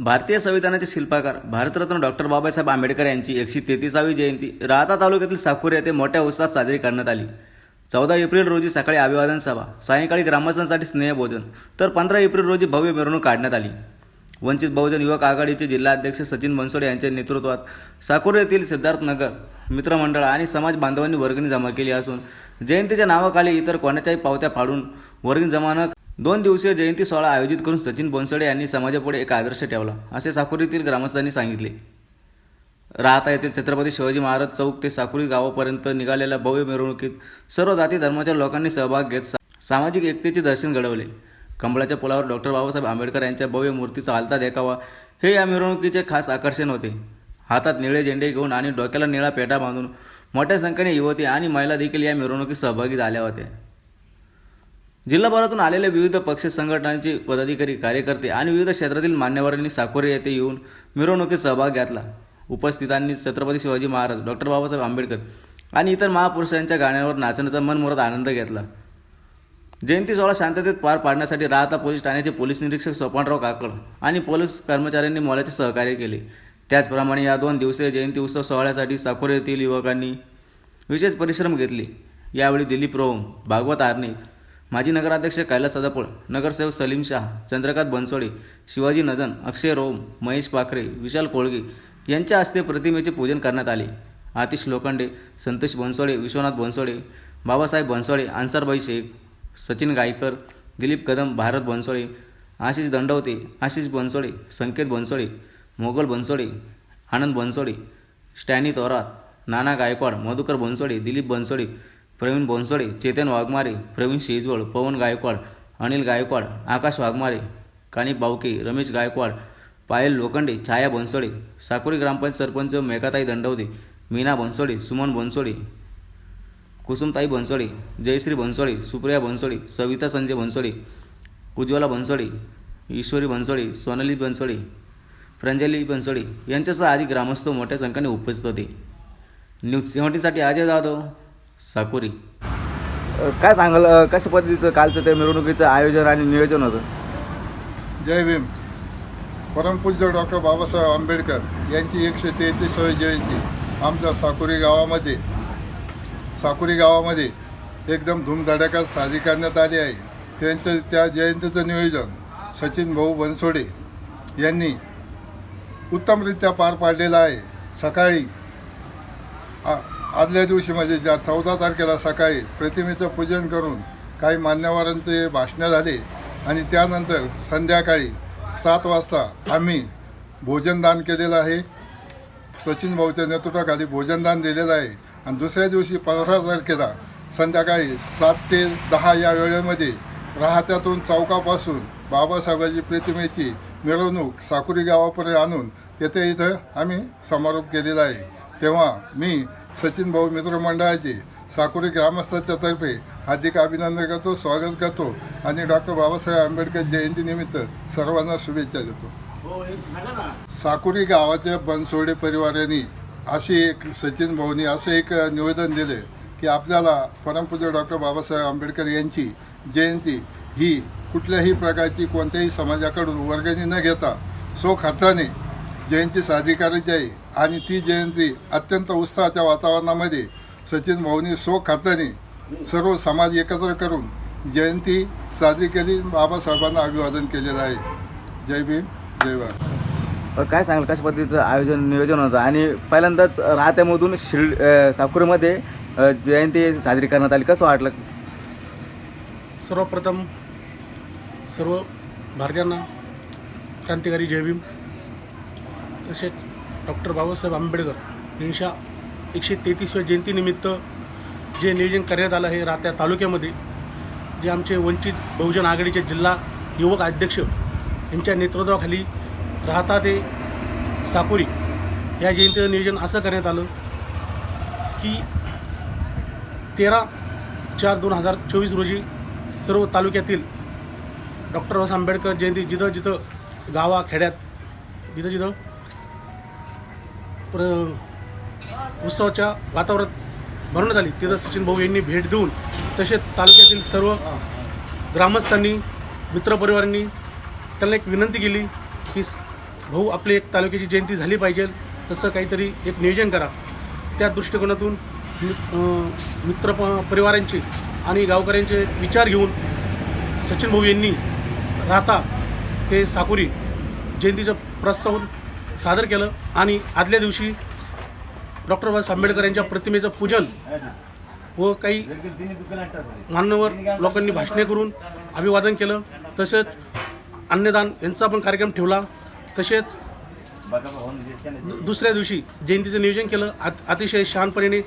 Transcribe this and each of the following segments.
भारतीय संविधानाचे शिल्पकार भारतरत्न डॉक्टर बाबासाहेब आंबेडकर यांची एकशे तेहतीसावी जयंती राहता तालुक्यातील साखुरे येथे मोठ्या उत्साहात साजरी करण्यात आली. चौदा एप्रिल रोजी सकाळी अभिवादन सभा सायंकाळी ग्रामस्थांसाठी स्नेहभोजन तर पंधरा एप्रिल रोजी भव्य मिरवणूक काढण्यात आली. वंचित बहुजन युवक आघाडीचे जिल्हाध्यक्ष सचिन बनसोडे यांच्या नेतृत्वात साकूर येथील सिद्धार्थनगर मित्रमंडळ आणि समाज बांधवांनी वर्गणी जमा केली असून जयंतीच्या नावाखाली इतर कोणाच्याही पावत्या फाडून वर्गणी जमा न दोन दिवसीय जयंती सोहळा आयोजित करून सचिन बनसोडे यांनी समाजापुढे एक आदर्श ठेवला असे साकुरीतील ग्रामस्थांनी सांगितले. राहता येथील छत्रपती शिवाजी महाराज चौक ते साकुरी गावापर्यंत निघालेल्या भव्य मिरवणुकीत सर्व जाती धर्माच्या लोकांनी सहभाग घेत सा- सामाजिक एकतेचे दर्शन घडवले. कंबळाच्या पुलावर डॉक्टर बाबासाहेब आंबेडकर यांच्या भव्य मूर्तीचा हालता देखावा हे या मिरवणुकीचे खास आकर्षण होते. हातात निळे झेंडे घेऊन आणि डोक्याला निळा पेटा बांधून मोठ्या संख्येने युवती आणि महिला देखील या मिरवणुकीत सहभागी झाल्या होत्या. जिल्हाभरातून आलेले विविध पक्ष संघटनांचे पदाधिकारी कार्यकर्ते आणि विविध क्षेत्रातील मान्यवरांनी साकोरे येथे येऊन मिरवणुकीत सहभाग घेतला. उपस्थितांनी छत्रपती शिवाजी महाराज डॉक्टर बाबासाहेब आंबेडकर आणि इतर महापुरुषांच्या गाण्यावर नाचण्याचा मनमुराद आनंद घेतला. जयंती सोहळा शांततेत पार पाडण्यासाठी राहता पोलीस ठाण्याचे पोलीस निरीक्षक सोपानराव काकड आणि पोलीस कर्मचाऱ्यांनी मोलाचे सहकार्य केले. त्याचप्रमाणे या दोन दिवसीय जयंती उत्सव सोहळ्यासाठी साकोरे येथील युवकांनी विशेष परिश्रम घेतले. यावेळी दिलीप रोम भागवत आर्णे माजी नगराध्यक्ष कैलास सदापोळ नगरसेवक सलीम शाह चंद्रकांत बनसोडे शिवाजी नजन अक्षय रोम महेश पाखरे विशाल कोळगे यांच्या हस्ते प्रतिमेचे पूजन करण्यात आले. आतिश लोखंडे संतोष बनसोडे विश्वनाथ बनसोडे बाबासाहेब बनसोडे अन्सारबाई शेख सचिन गायकर दिलीप कदम भारत बनसोडे आशिष दंडवते आशिष बनसोडे संकेत बनसोडे मोगल बनसोडे आनंद बनसोडे स्टॅनी तोरात नाना गायकवाड मधुकर बनसोडे दिलीप बनसोडे प्रवीण बनसोडे चेतन वाघमारे प्रवीण शेजवळ पवन गायकवाड अनिल गायकवाड आकाश वाघमारे कानी बावके रमेश गायकवाड पायल लोखंडे छाया बनसोडे साकोरी ग्रामपंचायत सरपंच मेघाताई दंडवदे मीना बनसोडे सुमन बनसोडे कुसुमताई बनसोडे जयश्री बनसोडे सुप्रिया बनसोडे सविता संजय बनसोडे उज्ज्वला बनसोडे ईश्वरी बनसोडे सोनाली बनसोडे प्रांजली बनसोडे यांच्यासह आधी ग्रामस्थ मोठ्या संख्येने उपस्थित होते. न्यूज सेव्हन्टीसाठी अजय जाधव साकोरी. काय सांगाल कशा पद्धतीचं कालचं त्या मिरवणुकीचं आयोजन आणि नियोजन होतं? जय भीम. परमपूज्य डॉक्टर बाबासाहेब आंबेडकर यांची एकशे तेहतीसावी जयंती आमच्या साकुरी गावामध्ये. साकुरी गावामध्ये एकदम धूमधडाक्यात साजरी करण्यात आली आहे. त्यांचं त्या जयंतीचं नियोजन सचिन भाऊ बनसोडे यांनी उत्तमरित्या पार पाडलेलं आहे. सकाळी आ आदल्या दिवशी म्हणजे ज्या चौदा तारखेला सकाळी प्रतिमेचं पूजन करून काही मान्यवरांचे भाषणं झाले आणि त्यानंतर संध्याकाळी सात वाजता आम्ही भोजनदान केलेलं आहे. सचिन भाऊच्या नेतृत्वाखाली भोजनदान दिलेलं आहे. आणि दुसऱ्या दिवशी पंधरा तारखेला संध्याकाळी सात ते दहा या वेळेमध्ये राहत्यातून चौकापासून बाबासाहेबांची प्रतिमेची मिरवणूक साकुरी गावापर्यंत आणून तेथे इथं आम्ही समारोप केलेला आहे. तेव्हा मी सचिन भाऊ मित्रमंडळाचे साकुरी ग्रामस्थाच्या तर्फे हार्दिक अभिनंदन करतो स्वागत करतो आणि डॉक्टर बाबासाहेब आंबेडकर जयंतीनिमित्त सर्वांना शुभेच्छा देतो. साकुरी गावाच्या बनसोडे परिवाराने अशी एक सचिन भाऊनी असं एक निवेदन दिले की आपल्याला परमपूज्य डॉक्टर बाबासाहेब आंबेडकर यांची जयंती ही कुठल्याही प्रकारची कोणत्याही समाजाकडून वर्गणी न घेता सो खर्चाने जयंती साजरी करायची आहे. आणि ती जयंती अत्यंत उत्साहाच्या वातावरणामध्ये सचिन भाऊनी सो खर्चाने सर्व समाज एकत्र करून जयंती साजरी केली. बाबासाहेबांना अभिवादन केलेलं आहे. जय भीम जय भारत. काय सांगाल? कशा पद्धतीचं आयोजन नियोजन होतं? आणि पहिल्यांदाच राहत्यामधून शिर्ड साकुरीमध्ये जयंती साजरी करण्यात आली. कसं वाटलं? सर्वप्रथम सर्व भारतीयांना क्रांतिकारी जय भीम. तसेच डॉक्टर बाबासाहेब आंबेडकर यांच्या एकशे तेहतीसव्या जयंतीनिमित्त जे नियोजन करण्यात आलं आहे राहत्या तालुक्यामध्ये जे आमचे वंचित बहुजन आघाडीचे जिल्हा युवक अध्यक्ष यांच्या नेतृत्वाखाली राहता ते साकोरी या जयंतीचं नियोजन असं करण्यात आलं की तेरा चार दोन हजार चोवीस रोजी सर्व तालुक्यातील डॉक्टर बाबासाहेब आंबेडकर जयंती जिथं जिथं गावा खेड्यात जिथं जिथं प्र उत्सवाच्या वातावरणात भरवण्यात आली. तिथं सचिन भाऊ यांनी भेट देऊन तसेच तालुक्यातील सर्व ग्रामस्थांनी मित्रपरिवारांनी त्यांना एक विनंती केली की भाऊ आपली एक तालुक्याची जयंती झाली पाहिजे. तसं काहीतरी एक नियोजन करा. त्या दृष्टिकोनातून मित्र प- परिवारांचे आणि गावकऱ्यांचे विचार घेऊन सचिन भाऊ यांनी राहता ते साकुरी जयंतीचं प्रस्ताव सादर केलं आणि आदल्या दिवशी डॉक्टर बाबासाहेब आंबेडकर यांच्या प्रतिमेचं पूजन व काही मान्यवर लोकांनी भाषणे करून अभिवादन केलं. तसेच अन्नदान यांचा पण कार्यक्रम ठेवला. तसेच दुसऱ्या दिवशी जयंतीचं नियोजन केलं. आत अतिशय शहाणपणे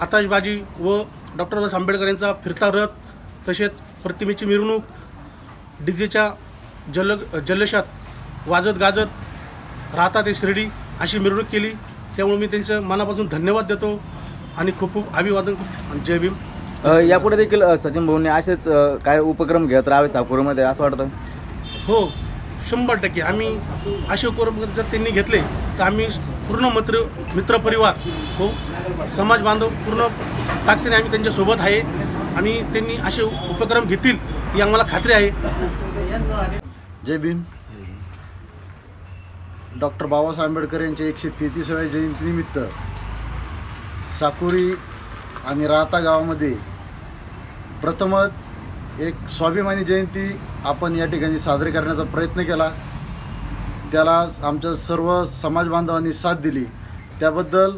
आताशबाजी व डॉक्टर बाबासाहेब आंबेडकर यांचा फिरता रथ तसेच प्रतिमेची मिरवणूक डीजेच्या जल जल्लोषात वाजत गाजत राहता ते शिर्डी अशी मिरवणूक केली. त्यामुळे मी त्यांचं मनापासून धन्यवाद देतो आणि खूप खूप अभिवादन आणि जय भीम. यापुढे देखील सचिन भाऊंनी असेच काय उपक्रम घेत राहावे साकोरीमध्ये असं वाटतं? हो शंभर टक्के. आम्ही असे उपक्रम जर त्यांनी घेतले तर आम्ही पूर्ण मित्र मित्रपरिवार हो समाज बांधव पूर्ण ताकदीने आम्ही त्यांच्यासोबत आहे. आणि त्यांनी असे उपक्रम घेतील ही आम्हाला खात्री आहे. जय भीम. डॉक्टर बाबासाहेब आंबेडकर यांच्या एकशे तेहतीसाव्या जयंतीनिमित्त साकुरी आणि राहता गावामध्ये प्रथमच एक स्वाभिमानी जयंती आपण या ठिकाणी साजरी करण्याचा प्रयत्न केला. त्याला आमच्या सर्व समाज बांधवांनी साथ दिली. त्याबद्दल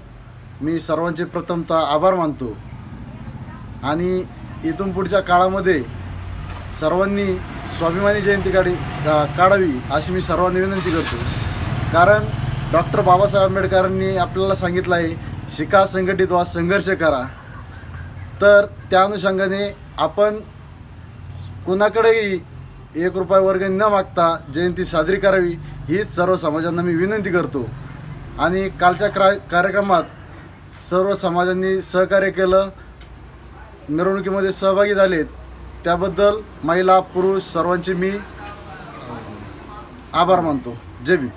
मी सर्वांचे प्रथमतः आभार मानतो. आणि इथून पुढच्या काळामध्ये सर्वांनी स्वाभिमानी जयंती काढी काढावी अशी मी सर्वांनी विनंती करतो. कारण डॉक्टर बाबासाहेब आंबेडकरांनी आपल्याला सांगितलं आहे शिका संघटित व्हा संघर्ष करा. तर त्या अनुषंगाने आपण कुणाकडेही एक रुपया वर्ग न मागता जयंती साजरी करावी हीच सर्व समाजांना मी विनंती करतो. आणि कालच्या क्रा कार्यक्रमात सर्व समाजांनी सहकार्य केलं मिरवणुकीमध्ये सहभागी झालेत. त्याबद्दल महिला पुरुष सर्वांचे मी आभार मानतो. जय बी